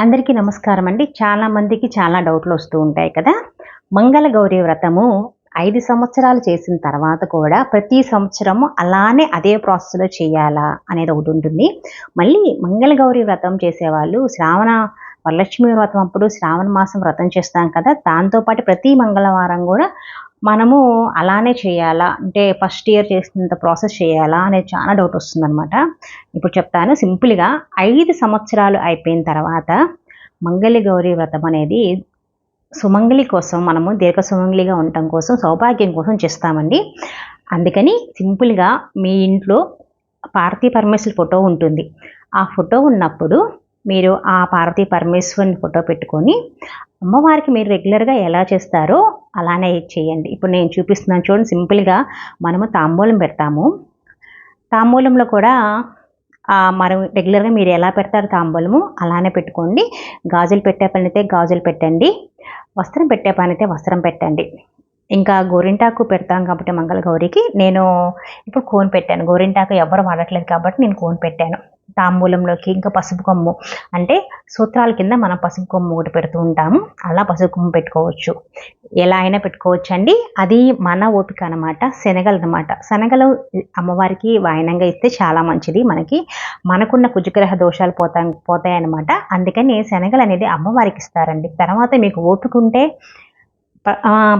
అందరికీ నమస్కారం అండి. చాలా మందికి చాలా డౌట్లు వస్తూ ఉంటాయి కదా. మంగళ గౌరీ వ్రతము ఐదు సంవత్సరాలు చేసిన తర్వాత కూడా ప్రతి సంవత్సరము అలానే అదే ప్రాసెస్లో చేయాలా అనేది ఒకటి ఉంటుంది. మళ్ళీ మంగళ గౌరీ వ్రతం చేసేవాళ్ళు శ్రావణ వరలక్ష్మి వ్రతం అప్పుడు శ్రావణ మాసం వ్రతం చేస్తాం కదా. దాంతోపాటు ప్రతి మంగళవారం కూడా మనము అలానే చేయాలా? అంటే ఫస్ట్ ఇయర్ చేసినంత ప్రాసెస్ చేయాలా? అనేది చాలా డౌట్ వస్తుందన్నమాట. ఇప్పుడు చెప్తాను సింపుల్గా ఐదు సంవత్సరాలు అయిపోయిన తర్వాత మంగళి గౌరీ వ్రతం అనేది సుమంగళి కోసం మనము దీర్ఘ సుమంగళిగా ఉండటం కోసం సౌభాగ్యం కోసం చేస్తామండి. అందుకని సింపుల్గా మీ ఇంట్లో పార్థీ పరమేశ్వరి ఫోటో ఉంటుంది. ఆ ఫోటో ఉన్నప్పుడు మీరు ఆ పార్వతీ పరమేశ్వరుని ఫోటో పెట్టుకొని అమ్మవారికి మీరు రెగ్యులర్గా ఎలా చేస్తారో అలానే చేయండి. ఇప్పుడు నేను చూపిస్తున్నాను చూడండి సింపుల్గా మనము తాంబూలం పెడతాము. తాంబూలంలో కూడా మనం రెగ్యులర్గా మీరు ఎలా పెడతారు తాంబూలము అలానే పెట్టుకోండి. గాజులు పెట్టే పని అయితే గాజులు పెట్టండి. వస్త్రం పెట్టే పని అయితే వస్త్రం పెట్టండి. ఇంకా గోరింటాకు పెడతాం కాబట్టి మంగళ గౌరికి నేను ఇప్పుడు కోన్ పెట్టాను. గోరింటాకు ఎవరు వాడట్లేదు కాబట్టి నేను కోన్ పెట్టాను. తాంబూలంలోకి ఇంకా పసుపు కొమ్ము. అంటే సూత్రాల కింద మనం పసుపు కొమ్ము ఒకటి పెడుతూ ఉంటాము. అలా పసుపు కొమ్ము పెట్టుకోవచ్చు. ఎలా అయినా పెట్టుకోవచ్చు అండి అది మన ఓపిక అనమాట శనగలు అనమాట శనగలు అమ్మవారికి వాయనంగా ఇస్తే చాలా మంచిది. మనకి మనకున్న కుజగ్రహ దోషాలు పోతా పోతాయన్నమాట. అందుకని శనగలు అనేది అమ్మవారికి ఇస్తారండి. తర్వాత మీకు ఓపిక ఉంటే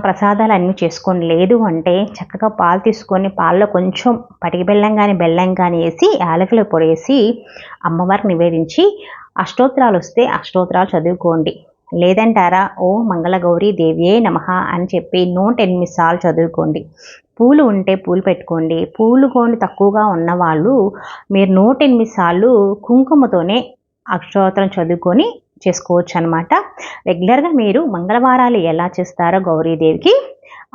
ప్రసాదాలు అన్నీ చేసుకోండి. లేదు అంటే చక్కగా పాలు తీసుకొని పాలలో కొంచెం పటికి బెల్లం కానీ బెల్లం కానీ వేసి యాలకులు పొడేసి అమ్మవారికి నివేదించి అష్టోత్తరాలు వస్తే అష్టోత్తరాలు చదువుకోండి. లేదంటారా ఓ మంగళగౌరీ దేవియే నమ అని చెప్పి నూట ఎనిమిది సార్లు చదువుకోండి. పూలు ఉంటే పూలు పెట్టుకోండి. పూలు కొని తక్కువగా ఉన్నవాళ్ళు మీరు నూట ఎనిమిది సార్లు కుంకుమతోనే అక్షోత్రం చదువుకొని చేసుకోవచ్చు అనమాట రెగ్యులర్గా మీరు మంగళవారాలు ఎలా చేస్తారో గౌరీదేవికి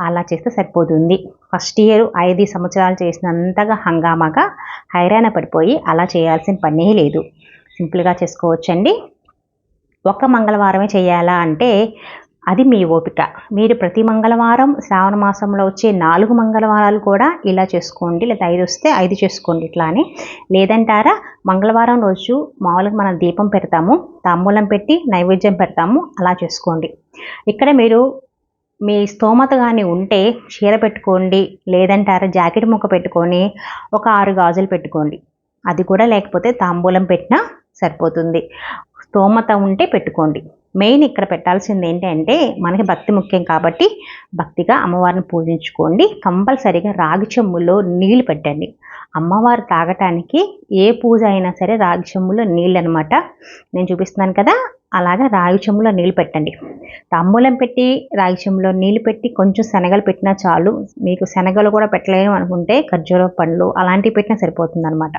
అలా చేస్తే సరిపోతుంది. ఫస్ట్ ఇయర్ ఐదు సంవత్సరాలు చేసినంతగా హంగామాగా హైరాణ పడిపోయి అలా చేయాల్సిన పనే లేదు. సింపుల్గా చేసుకోవచ్చండి. ఒక మంగళవారమే చేయాలా అంటే అది మీ ఓపిక. మీరు ప్రతి మంగళవారం శ్రావణ మాసంలో వచ్చే నాలుగు మంగళవారాలు కూడా ఇలా చేసుకోండి. లేదా ఐదు వస్తే ఐదు చేసుకోండి ఇట్లా అని లేదంటారా మంగళవారం రోజు మామూలుగా మనం దీపం పెడతాము తాంబూలం పెట్టి నైవేద్యం పెడతాము అలా చేసుకోండి. ఇక్కడ మీరు మీ స్తోమత కానీ ఉంటే చీర పెట్టుకోండి లేదంటారా జాకెట్ ముక్క పెట్టుకొని ఒక ఆరు గాజులు పెట్టుకోండి. అది కూడా లేకపోతే తాంబూలం పెట్టినా సరిపోతుంది. స్తోమత ఉంటే పెట్టుకోండి. మెయిన్ ఇక్కడ పెట్టాల్సింది ఏంటంటే మనకి భక్తి ముఖ్యం కాబట్టి భక్తిగా అమ్మవారిని పూజించుకోండి. కంపల్సరీగా రాగి చెమ్ములో నీళ్ళు పెట్టండి. అమ్మవారు తాగటానికి ఏ పూజ అయినా సరే రాగి చెమ్ములో నీళ్ళు అనమాట నేను చూపిస్తున్నాను కదా అలాగా రాగి చెమ్ములో నీళ్ళు పెట్టండి. తాంబూలం పెట్టి రాగి చెమ్ములో నీళ్ళు పెట్టి కొంచెం శనగలు పెట్టినా చాలు. మీకు శనగలు కూడా పెట్టలేము అనుకుంటే ఖర్జూర పండ్లు అలాంటివి పెట్టినా సరిపోతుంది అనమాట